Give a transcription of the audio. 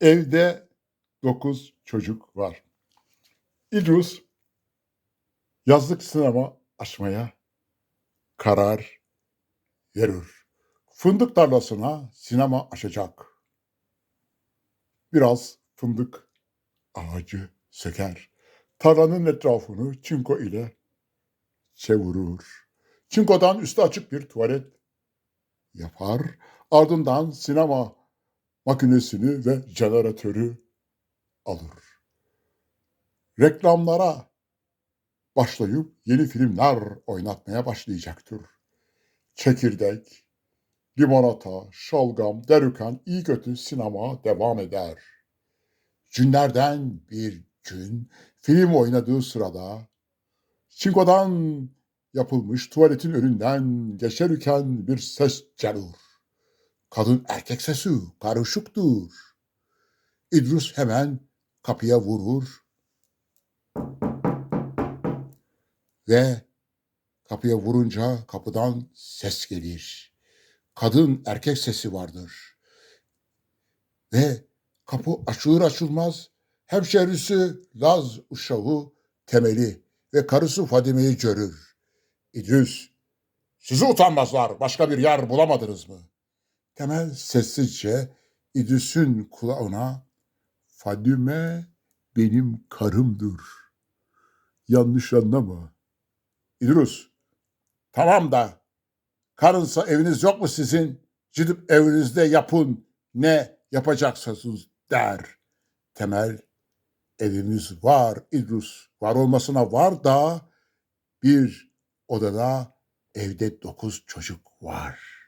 Evde dokuz çocuk var. İdrus yazlık sinema açmaya karar verir. Fındık tarlasına sinema açacak. Biraz fındık ağacı söker. Tarlanın etrafını çinko ile çevirir. Çinkodan üstü açık bir tuvalet yapar. Ardından sinema makinesini ve jeneratörü alır. Reklamlara başlayıp yeni filmler oynatmaya başlayacaktır. Çekirdek, limonata, şalgam, derüken iyi kötü sinema devam eder. Günlerden bir gün film oynadığı sırada çinkodan yapılmış tuvaletin önünden geçerken bir ses gelir. Kadın erkek sesi karışıktır. İdris hemen kapıya vurur ve kapıya vurunca kapıdan ses gelir. Kadın erkek sesi vardır. Ve kapı açılır açılmaz hemşerisi Laz uşağı Temeli ve karısı Fadime'yi görür. İdris, sizi utanmazlar başka bir yer bulamadınız mı? Temel sessizce İdris'in kulağına Fadime benim karımdır. Yanlış anlama. İdris, tamam da karınsa eviniz yok mu sizin? Gidip evinizde yapın ne yapacaksınız der. Temel evimiz var İdris. Var olmasına var da bir odada evde dokuz çocuk var.